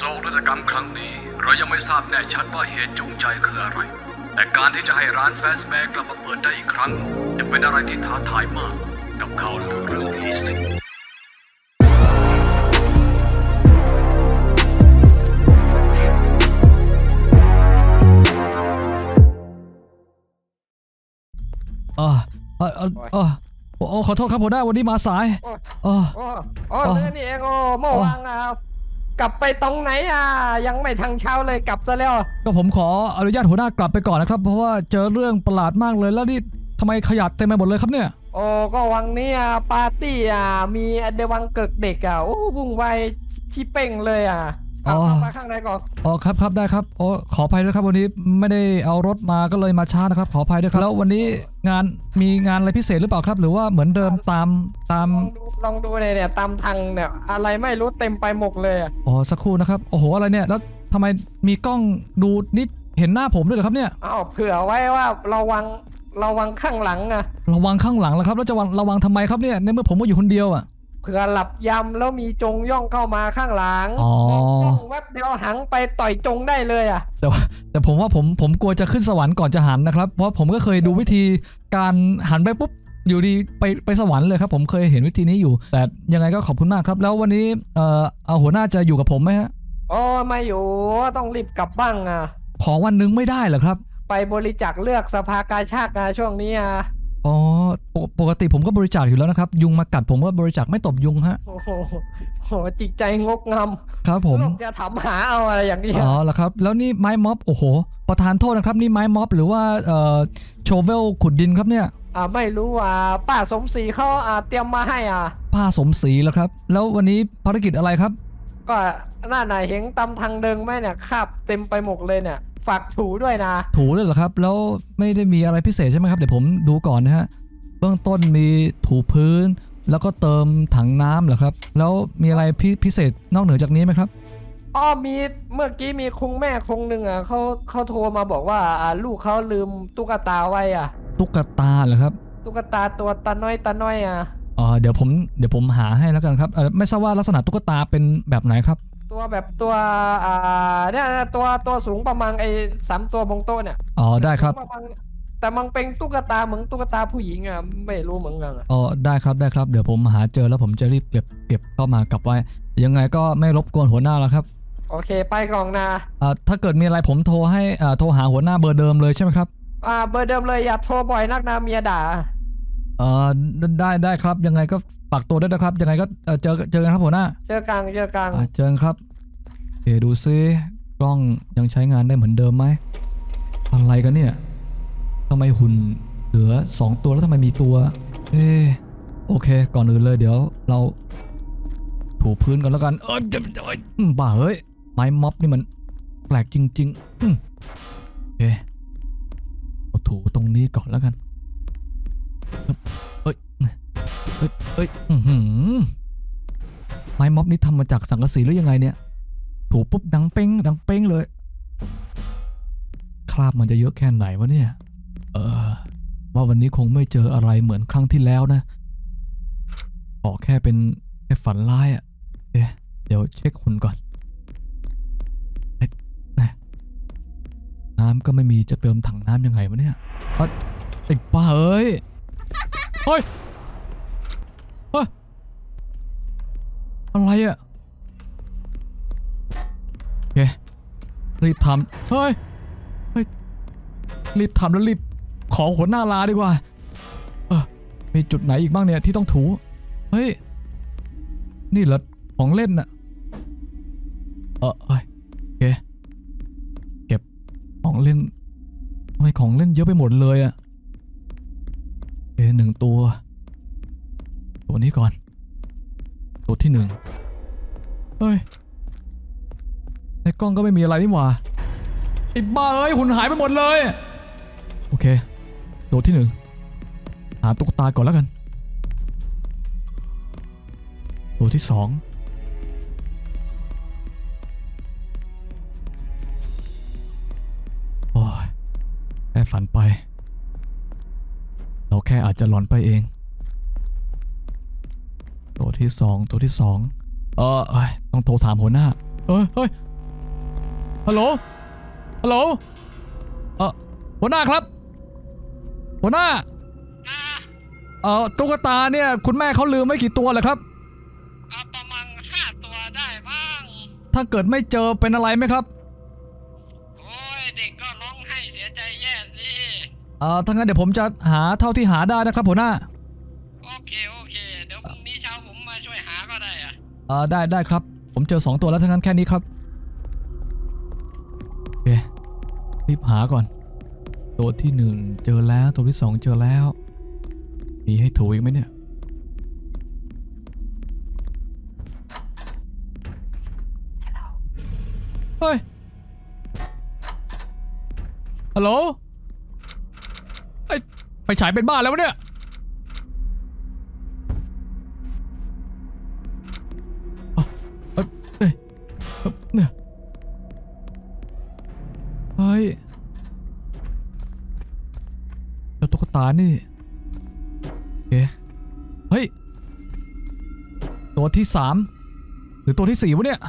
โศกนาฏกรรมครั้งนี้ เรายังไม่ทราบแน่ชัดว่าเหตุจูงใจคืออะไร แต่การที่จะให้ร้านแฟสแบกกลับมาเปิดได้อีกครั้ง จะเป็นอะไรที่ท้าทายมาก กับข่าวลือเรื่องผีสิงเออเออเออเออโอ้โอ้ขอโทษครับหัวหน้าวันนี้มาสายโอ้เออโอ้โอ้อ๋อเรื่องนี่เองโอ้เมื่ออ๋อวานอะ กลับไปตรงไหนอะ ยังไม่ทางเช้าเลยกลับซะแล้ว ก็ผมขออนุญาตหัวหน้ากลับไปก่อนนะครับ เพราะว่าเจอเรื่องประหลาดมากเลยแล้วนี่ทำไมขยะเต็มไปหมดเลยครับเนี่ย โอ้ก็วังนี้อะปาร์ตี้อะ มีเดวังเกิกเด็กอะ โอ้วุ่นวายชิเป้งเลยอะเอาอ๋อ เข้ามาข้างในก่อนอ๋อครับครับได้ครับโอ้ขออภัยด้วยครับวันนี้ไม่ได้เอารถมาก็เลยมาช้านะครับ ขออภัยด้วยครับแล้ววันนี้งานมีงานอะไรพิเศษหรือเปล่าครับ หรือว่าเหมือนเดิมตามตามลองดูลองดูเนี่ยเนี่ยตามทางเนี่ยอะไรไม่รู้เต็มไปหมดเลยอะอ๋อสักครู่นะครับโอ้โหอะไรเนี่ยแล้วทำไมมีกล้องดูนี่เห็นหน้าผมด้วยเหรอครับเนี่ยเอาเผื่อไว้ว่าระวังระวังข้างหลังอะระวังข้างหลังแล้วครับแล้วจะระวังทำไมครับเนี่ยในเมื่อผมก็อยู่คนเดียวอะเผื่อหลับยำแล้วมีจงย่องเข้ามาข้างหลังอ๋อ มองกล้องแวบเดียวหังไปต่อยจงได้เลยอะ แต่ว่าแต่ผมว่าผมผมกลัวจะขึ้นสวรรค์ก่อนจะหันนะครับ เพราะผมก็เคยดูวิธีการหันไปปุ๊บอยู่ดีไปไปสวรรค์เลยครับ ผมเคยเห็นวิธีนี้อยู่ แต่ยังไงก็ขอบคุณมากครับ แล้ววันนี้เอ่อเอาหัวหน้าจะอยู่กับผมไหมฮะโอ้ไม่อยู่ต้องรีบกลับบ้างอะ ขอวันหนึงไม่ได้เหรอครับ ไปบริจาคเลือกสภากาชาติอะช่วงนี้อะอ๋อ ปกปกติผมก็บริจาคอยู่แล้วนะครับ ยุงมากัดผมก็บริจาคไม่ตบยุงฮะ โอ้โหโหจิตใจงกงามครับผมโลกจะทำหาเอาอะไรอย่างนี้อ๋อเหรอครับ แล้วนี่ไม้ม็อบ โอ้โห ประธานโทษนะครับ นี่ไม้ม็อบ หรือว่าเอ่อโชเวลขุดดินครับเนี่ยอ่าไม่รู้ว่าป้าสมศรีเขาอ่าเตรียมมาให้อะ ผ้าสมศรีแล้วครับ แล้ววันนี้ภารกิจอะไรครับ ก็น่าไหนเห็นตำทางเดิงไหมเนี่ยคราบเต็มไปหมดเลยเนี่ยฝากถูด้วยนะ ถูด้วยเหรอครับ แล้วไม่ได้มีอะไรพิเศษใช่ไหมครับ เดี๋ยวผมดูก่อนนะฮะ เบื้องต้นมีถูพื้น แล้วก็เติมถังน้ำเหรอครับ แล้วมีอะไรพิพิเศษนอกเหนือจากนี้ไหมครับ อ้อมีเมื่อกี้มีคุงแม่คงหนึ่งอะเขาเขาโทรมาบอกว่าอ่าลูกเขาลืมตุ๊กตาไว้อะ ตุ๊กตาเหรอครับตุ๊กตาตัวตาน้อยตาน้อยอะอ๋อเดี๋ยวผมเดี๋ยวผมหาให้แล้วกันครับเอ่อไม่ทราบว่าลักษณะตุ๊กตาเป็นแบบไหนครับ ตัวแบบตัวอ่าเนี่ยตัวตัวสูงประมาณไอ้สามตัวบงโต๊ะเนี่ยอ๋อได้ครับ สูงประมาณ แต่มันเป็นตุ๊กตาเหมือนตุ๊กตาผู้หญิงอะไม่รู้เหมือนกันอะอ๋อได้ครับได้ครับเดี๋ยวผมหาเจอแล้วผมจะรีบเก็บเก็บเข้ามากลับไว้ ยังไงก็ไม่รบกวนหัวหน้าแล้วครับโอเค ไปกล่องนะอ่าถ้าเกิดมีอะไรผมโทรให้อ่าโทรหาหัวหน้าเบอร์เดิมเลยใช่ไหมครับอ่าเบอร์เดิมเลยอย่าโทรบ่อยนักนะเมียด่า เอ่อได้ได้ครับ ยังไงก็ฝากตัวด้วยนะครับ ยังไงก็เอ่อเจอเจอกันครับหัวหน้า เจอกันเจอกันอะเจอกันครับโอเคดูซิกล้องยังใช้งานได้เหมือนเดิมไหมอะไรกันเนี่ย ทำไมหุ่นเหลือสองตัวแล้วทำไมมีตัวเออโอเค ก่อนอื่นเลยเดี๋ยวเราถูพื้นกันแล้วกัน เออจะจะอืมบ้าเฮ้ย ไม้ม็อบนี่มันแปลกจริงๆอืมโอเคเอาถูตรงนี้ก่อนแล้วกันเอ้ยเอ้ยเอ้ยอือหือไม้ม็อบนี้ทำมาจากสังกะสีหรือยังไงเนี่ย ถูปุ๊บดังเป้งดังเป้งเลย คราบมันจะเยอะแค่ไหนวะเนี่ย เออ ว่าวันนี้คงไม่เจออะไรเหมือนครั้งที่แล้วนะขอแค่เป็นแค่ฝันร้ายอะ่ะ เอ๊ะ เดี๋ยวเช็คหุ่นก่อนน,น้ำก็ไม่มีจะเติมถังน้ำยังไงวะเนี่ยไอ้ป้าเอ้ย เฮ้ย เฮ้ย อะไรอะโอเครีบทำเฮ้ย เฮ้ย รีบทำแล้วรีบ ขอหัวหน้าลาดีกว่า เออมีจุดไหนอีกบ้างเนี่ยที่ต้องถู เฮ้ย นี่เหรอของเล่นน่ะ เออเอ้ยโอเค เก็บของเล่นทำไมของเล่นเยอะไปหมดเลยอะเอหนึ่งตัว ตัวนี้ก่อน ตัวที่หนึ่งเฮ้ย ในกล้องก็ไม่มีอะไรนี่หว่าไอ้บ้าเอ้ยหุ่นหายไปหมดเลย ตัวที่หนึ่งหาตุ๊กตาก่อนแล้วกันตัวที่สองโอ้ยแค่ฝันไป เราแค่อาจจะหลอนไปเองตัวที่สองตัวที่สองเออต้องโทรถามหัวหน้าเอ้ยเฮ้ยฮัลโหลฮัลโหลเออหัวหน้าครับ หัวหน้า เออตุ๊กตาเนี่ย คุณแม่เขาลืมไม่กี่ตัวเลยครับ เอาประมาณห้าตัวได้บ้าง ถ้าเกิดไม่เจอเป็นอะไรไหมครับ โอ้ยเด็กก็ร้องไห้เสียใจแย่สิ เออถ้างั้นเดี๋ยวผมจะหาเท่าที่หาได้นะครับหัวหน้า โอเคโอเค เดี๋ยวพรุ่งนี้เช้าผมมาช่วยหาก็ได้อะเออได้ได้ครับ ผมเจอสองตัวแล้วทั้งนั้นแค่นี้ครับ โอเค รีบหาก่อน ตัวที่หนึ่งเจอแล้วตัวที่สองเจอแล้ว มีให้ถูอีกไหมเนี่ย เฮ้ย ฮัลโหลไอ้ยไปฉายเป็นบ้าแล้ววะเนี่ยาตุ๊กตานี่โอเคเฮ้ย ตัวที่สามหรือตัวที่สี่วะเนี่ย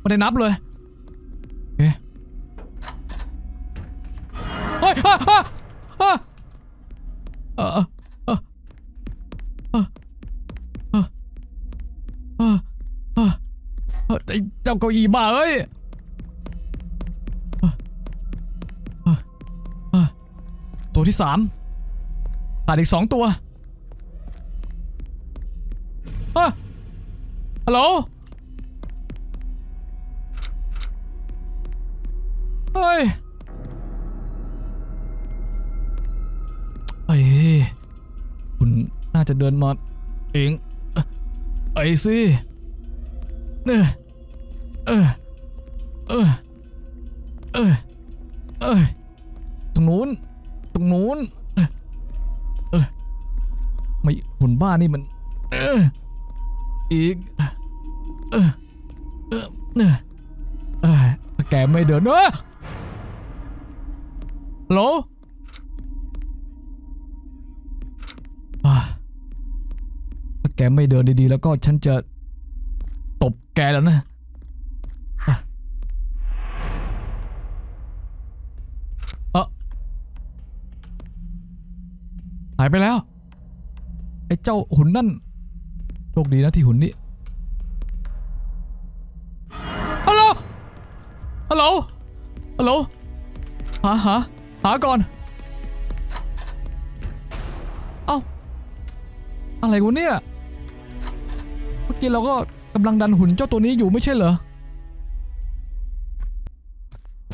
ไม่ได้นับเลยโอเคเฮ้ยอะอะอะเออเออเอเออเอเออเฮ้ยไอ้เจ้าเก้าอี้บ้าเอ้ยเอ้ยเอ้ยเอ้ยตัวที่สาม ขาดอีกสองตัวเอ้ยฮัลโหล เฮ้ยเอ้ยคุณน่าจะเดินมาเองไอ้สิเออเออเออเออเออตรงนู้น ตรงนู้น ไม่หุ่นบ้านี่มัน เอออีก เออเออเออเออถ้าแกไม่เดินเออฮัลโหลอ่าถ้าแกไม่เดินดีๆ แล้วก็ฉันจะตบแกแล้วนะเออหายไปแล้ว อ้เจ้าหุ่นนั่นโชคดีนะที่หุ่นนี้ฮัลโหลฮัลโหลฮัลโหลหาหาหาก่อนเอ้าอะไรวะเนี่ยเมื่อกี้เราก็กำลังดันหุ่นเจ้าตัวนี้อยู่ไม่ใช่เหรอ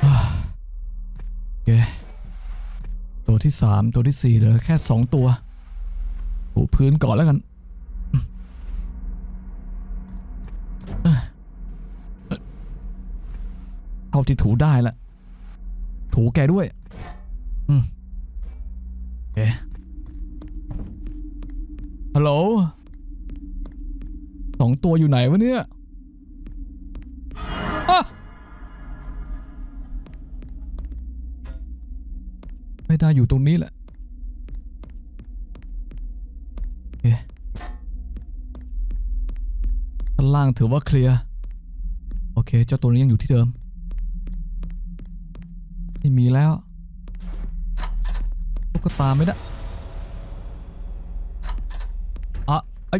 โอเคตัวที่สามตัวที่สี่เหลือแค่สองตัว ถูพื้นก่อนแล้วกันเอ้ยเอ้ยเท่าที่ถูได้ละ ถูแกด้วย อืมโอเคฮัลโหลสองตัวอยู่ไหนวะเนี่ยไม่ได้อยู่ตรงนี้แหละ ล่างถือว่าเคลียร์ โอเค เจ้าตัวนี้ยังอยู่ที่เดิม ไม่มีแล้วตุ๊กตาไม่ได้อะไอ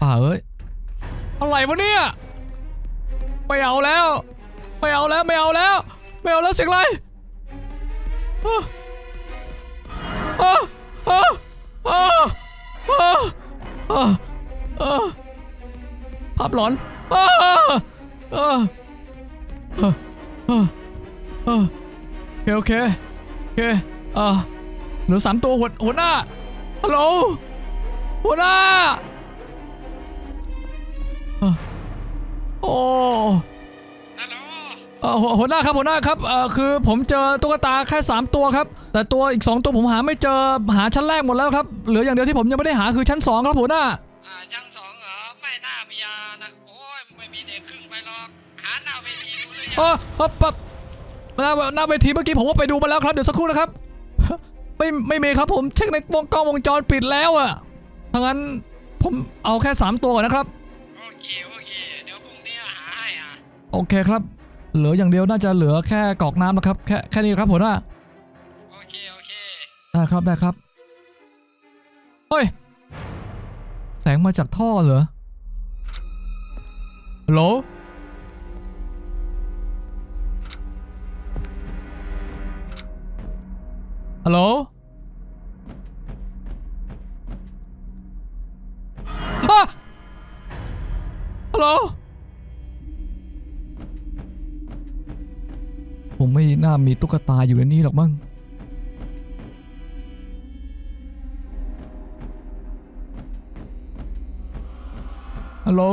ป่าเอ้ย อะไรวะเนี่ย ไม่เอาแล้ว ไม่เอาแล้ว ไม่เอาแล้ว ไม่เอาแล้วเสียงอะไร หลอนอ้าอ้าอ้าอ้าอ้าโอเคโอเคโอเคอ่าเหลือสามตัวหัวหัวหน้าฮัลโหลหัวหน้าโอ้ฮัลโหลเอ่อหัวหัวหน้าครับหัวหน้าครับเอ่อคือผมเจอตุ๊กตาแค่3ตัวครับ แต่ตัวอีก 2 ตัวผมหาไม่เจอหาชั้นแรกหมดแล้วครับ เหลืออย่างเดียวที่ผมยังไม่ได้หาคือชั้น2ครับหัวหน้า ไม่น่ามีอานะโอ้ยไม่มีเด็กขึ้นไปหรอกหาหน้าเวทีดูหรือยังเออเออปั๊บหน้าหน้าเวทีเมื่อกี้ผมว่าไปดูมาแล้วครับเดี๋ยวสักครู่นะครับ ไม่ไม่มีครับผมเช็คในวงกล้องวงจรปิดแล้วอะถ้างั้นผมเอาแค่ 3 ตัวก่อนนะครับ โอเคโอเคเดี๋ยวพรุ่งนี้หาให้อะโอเคครับ เหลืออย่างเดียวน่าจะเหลือแค่กรอกน้ำนะครับแค่แค่นี้ครับหัวหน้าโอเคโอเคได้ครับได้ครับเฮ้ยแสงมาจากท่อเหรอ ฮัลโหลฮัลโหลอะฮัลโหล ผมไม่น่ามีตุ๊กตาอยู่ในนี้หรอกมั้ง ฮัลโหล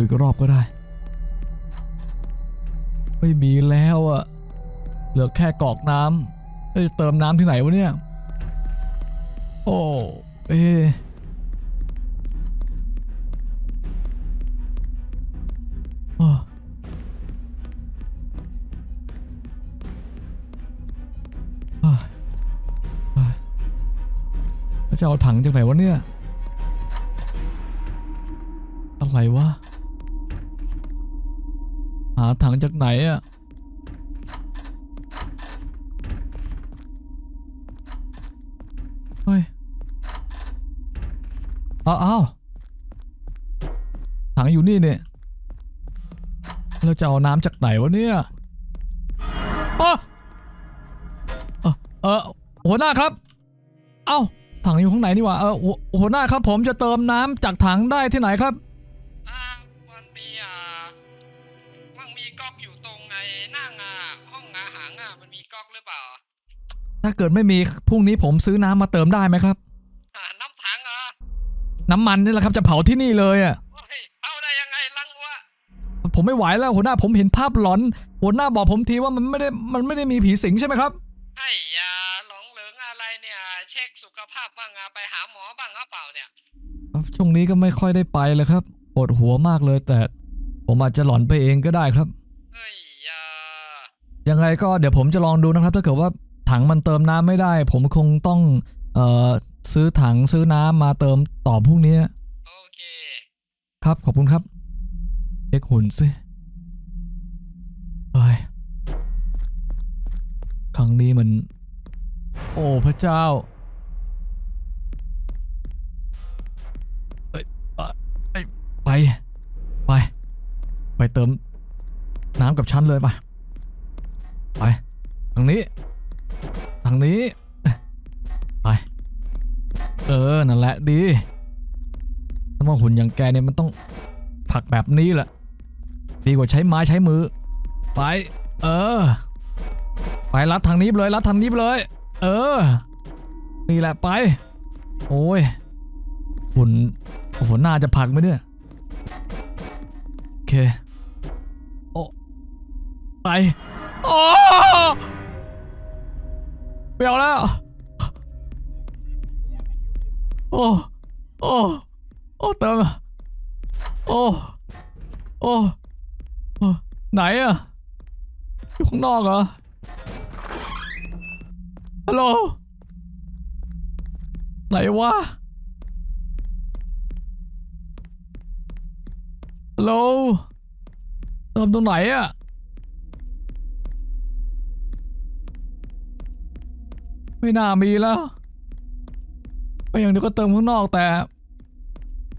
ดูอีกรอบก็ได้ ไม่มีแล้วอะเหลือแค่กอกน้ำเอ้ยเติมน้ำที่ไหนวะเนี่ย โอ้เอออ่าอ้ายแล้วจะเอาถังจากไหนวะเนี่ย อะไรวะ หาถังจากไหนอะเฮ้ยอ้าวอ้าถังอยู่นี่เนี่ยเราจะเอาน้ำจากไหนวะเนี่ยเออเออเออหัวหน้าครับ เอ้าถังอยู่ข้างไหนนี่ว่าเออหัวหัวหน้าครับ ผมจะเติมน้ำจากถังได้ที่ไหนครับอ่ามันมีอ่า มันมีก๊อกอยู่ตรงไอ้นั่งอะห้องอาหารอะมันมีก๊อกหรือเปล่าถ้าเกิดไม่มีพรุ่งนี้ผมซื้อน้ำมาเติมได้ไหมครับ อ่าน้ำถังอะน้ำมันนี่แหละครับจะเผาที่นี่เลยอะ โอ้ยเอาได้ยังไงลังวะผมไม่ไหวแล้วหัวหน้าผมเห็นภาพหลอน หัวหน้าบอกผมทีว่ามันไม่ได้มันไม่ได้มีผีสิงใช่ไหมครับ ไอ้ยาหลงเหลืองอะไรเนี่ย เช็คสุขภาพบ้างอะไปหาหมอบ้างหรือเปล่าเนี่ย ช่วงนี้ก็ไม่ค่อยได้ไปเลยครับปวดหัวมากเลยแต่ ผมอาจจะหลอนไปเองก็ได้ครับเฮ้ยยายังไงก็เดี๋ยวผมจะลองดูนะครับ ถ้าเกิดว่าถังมันเติมน้ำไม่ได้ ผมคงต้องเอ่อซื้อถังซื้อน้ำมาเติมต่อพรุ่งนี้โอเคครับขอบคุณครับเช็คหุ่นสิเฮ้ยครั้งนี้มัน โอ้พระเจ้า ไปเติมน้ำกับฉันเลยไปไป ทางนี้ ทางนี้ ไป เออ นั่นแหละดีถ้าว่าหุ่นอย่างแกเนี่ยมันต้องผลักแบบนี้แหละ ดีกว่าใช้ไม้ใช้มือ ไป เออ ไปรัดทางนี้ไปเลยรัดทางนี้ไปเลย เออ นี่แหละไป โอ้ย หุ่นโอ้โหน้าจะผลักไหมเนี่ย โอเค ไปโอ้ไม่เอาแล้ว โอ้ โอ้ โอ้เติมอะโอ้โอ้ โอ้ ไหนอะอยู่ข้างนอกเหรอ ฮัลโหล ไหนวะ ฮัลโหลเติมตรงไหนอะ ไม่น่ามีแล้ว ไม่อย่างนี้ก็เติมข้างนอกแต่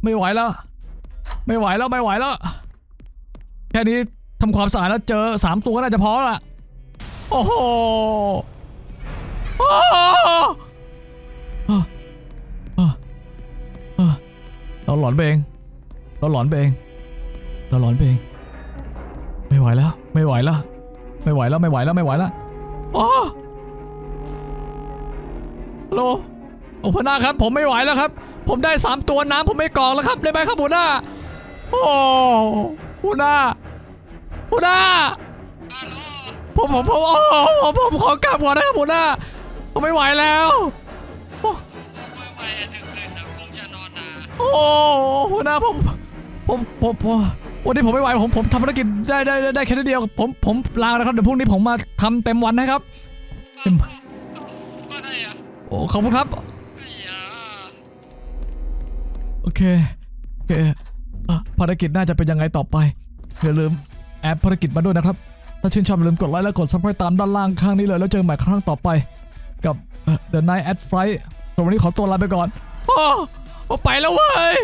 ไม่ไหวแล้ว ไม่ไหวแล้วไม่ไหวแล้ว แค่นี้ทำความสะอาดแล้วเจอสามตัวก็น่าจะพอละโอ้โหโอ้โหเออเออเออเราหลอนไปเอง เราหลอนไปเอง เราหลอนไปเอง ไม่ไหวแล้ว ไม่ไหวแล้ว ไม่ไหวแล้ว ไม่ไหวแล้ว ไม่ไหวแล้วโอ้ โลโอ้หัวหน้าครับ ผมไม่ไหวแล้วครับ ผมได้สามตัวน้ำผมไม่กรอกแล้วครับได้ไหมครับหัวหน้า โอ้หัวหน้าหัวหน้า ผมผมผมโอ้ผมผมขอกลับก่อนนะครับหัวหน้า ผมไม่ไหวแล้วโอ้หัวหน้าผมผมผมผมวันนี้ผมไม่ไหวผมผมทำภารกิจได้ได้ได้แค่นิดเดียวผมผมลาแล้วครับเดี๋ยวพรุ่งนี้ผมมาทำเต็มวันนะครับเอ็มก็ได้อะ โอ้ขอบคุณครับ โอเค โอเคอะภารกิจน่าจะเป็นยังไงต่อไป อย่าลืมแอดภารกิจมาด้วยนะครับ ถ้าชื่นชอบอย่าลืมกดไลค์และกดซับสไครต์ตามด้านล่างข้างนี้เลย แล้วเจอกันใหม่ครั้งต่อไป กับเอ่อ The Night at Flight ส่วนวันนี้ขอตัวลาไปก่อนโอ้ไปแล้วเว้ย